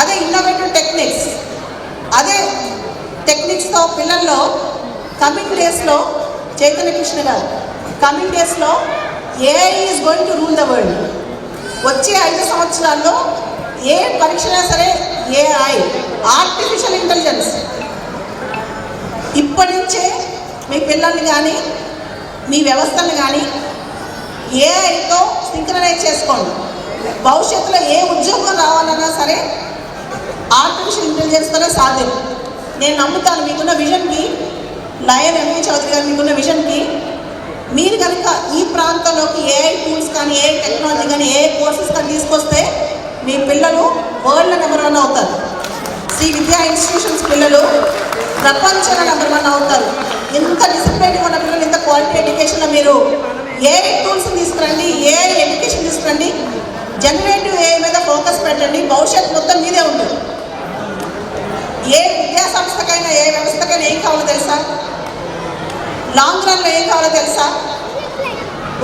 అదే innovative techniques అదే టెక్నిక్స్తో పిల్లల్లో కమింగ్ డేస్లో చైతన్య కృష్ణ గారు కమింగ్ డేస్లో AI is going to rule the world వచ్చే ఐదు సంవత్సరాల్లో ఏ పరీక్షనా సరే ఏఐ ఆర్టిఫిషియల్ ఇంటెలిజెన్స్ ఇప్పటి నుంచే మీ పిల్లల్ని కానీ మీ వ్యవస్థను కానీ ఏఐతో సింక్రనైజ్ చేసుకోండి. భవిష్యత్తులో ఏ ఉద్యోగం రావాలన్నా సరే ఆర్టిఫిషియల్ ఇంటెలిజెన్స్తోనే సాధ్యం. నేను నమ్ముతాను మీకున్న విజన్కి లయన్ ఎంఏ చౌదరి గారు మీకున్న విజన్కి మీరు కనుక ఈ ప్రాంతంలోకి ఏఐ టూల్స్ కానీ ఏ టెక్నాలజీ కానీ ఏ కోర్సెస్ కానీ తీసుకొస్తే మీ పిల్లలు వరల్డ్ నెంబర్ వన్ అవుతారు. శ్రీ విద్యా ఇన్స్టిట్యూషన్స్ పిల్లలు ప్రపంచంలో నెంబర్ వన్ అవుతారు. ఇంత డిసిప్లైన్ ఉన్న పిల్లలు ఇంత క్వాలిటీ ఎడ్యుకేషన్లో మీరు ఏ టూల్స్ తీసుకురండి ఏ ఎడ్యుకేషన్ తీసుకురండి జనరేటివ్ ఏ మీద ఫోకస్ పెట్టండి భవిష్యత్తు మొత్తం మీదే ఉంటుంది. ఏ విద్యా సంస్థకైనా ఏ వ్యవస్థకైనా ఏం కావాలో తెలుసా? లాంగ్ రన్లో ఏం కావాలో తెలుసా?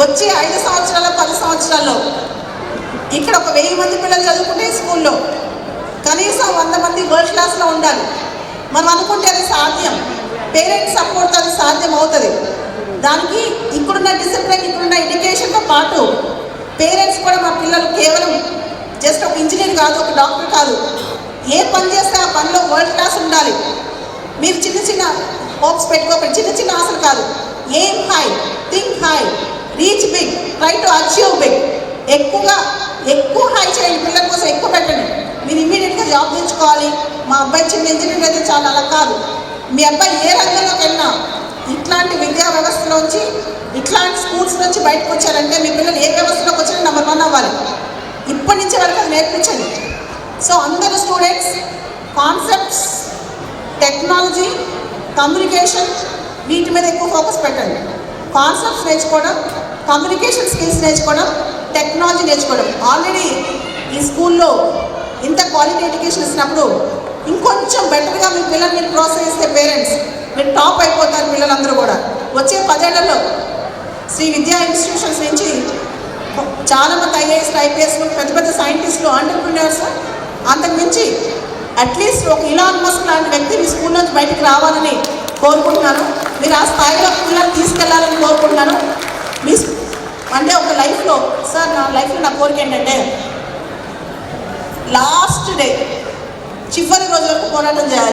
వచ్చే ఐదు సంవత్సరాల పది సంవత్సరాల్లో ఇక్కడ ఒక వెయ్యి మంది పిల్లలు చదువుకుంటే స్కూల్లో కనీసం వంద మంది వరల్డ్ క్లాస్లో ఉండాలి. మనం అనుకుంటే అది సాధ్యం. పేరెంట్స్ సపోర్ట్ అది సాధ్యం అవుతుంది దానికి ఇక్కడున్న డిసిప్లిన్ ఇక్కడున్న ఎడ్యుకేషన్తో పాటు పేరెంట్స్ కూడా మా పిల్లలు కేవలం జస్ట్ ఒక ఇంజనీర్ కాదు ఒక డాక్టర్ కాదు. ఏ పని చేస్తే ఆ పనిలో వరల్డ్ క్లాస్ ఉండాలి. మీరు చిన్న చిన్న హోప్స్ పెట్టుకోకండి. చిన్న చిన్న ఆశలు కాదు. ఏం high think high reach big try to achieve big ఎక్కువగా ఎక్కువ హై చేయండి. పిల్లల కోసం ఎక్కువ పెట్టండి. మీరు ఇమ్మీడియట్గా జాబ్ తెచ్చుకోవాలి. మా అబ్బాయి చిన్న ఇంజనీర్ అయితే చాలా అలా కాదు. మీ అబ్బాయి ఏ రంగంలోకి వెళ్ళినా ఇట్లాంటి విద్యా వ్యవస్థలోంచి ఇట్లాంటి స్కూల్స్ నుంచి బయటకు వచ్చారంటే మీ పిల్లలు ఏ వ్యవస్థలోకి వచ్చినా నెంబర్ వన్ అవ్వాలి. ఇప్పటి నుంచి వరకు అది నేర్పించండి. సో అందరు స్టూడెంట్స్ కాన్సెప్ట్స్ టెక్నాలజీ కమ్యూనికేషన్ వీటి మీద ఎక్కువ ఫోకస్ పెట్టండి. కాన్సెప్ట్స్ నేర్చుకోవడం కమ్యూనికేషన్ స్కిల్స్ నేర్చుకోవడం టెక్నాలజీ నేర్చుకోవడం. ఆల్రెడీ ఈ స్కూల్లో ఇంత క్వాలిటీ ఎడ్యుకేషన్ ఇచ్చినప్పుడు ఇంకొంచెం బెటర్గా మీ పిల్లల్ని మీరు ప్రోత్సహిస్తే పేరెంట్స్ మీరు టాప్ అయిపోతారు పిల్లలందరూ కూడా. వచ్చే పదేళ్ళలో శ్రీ విద్యా ఇన్స్టిట్యూషన్స్ నుంచి చాలా మంది ఐఏఎస్ ఐపీఎస్లు పెద్ద పెద్ద సైంటిస్టులు ఆంటర్ప్రినర్స్ అంతకుమించి అట్లీస్ట్ ఒక ఇలాన్ మస్క్ లాంటి వ్యక్తి మీ స్కూల్ నుంచి బయటికి రావాలని కోరుకుంటున్నాను. మీరు ఆ స్థాయిలో పిల్లలు తీసుకెళ్ళాలని కోరుకుంటున్నాను. మీ అంటే ఒక లైఫ్లో సార్ నా లైఫ్లో నా కోరిక ఏంటంటే లాస్ట్ డే చివరి రోజు వరకు పోరాటం చేయాలి.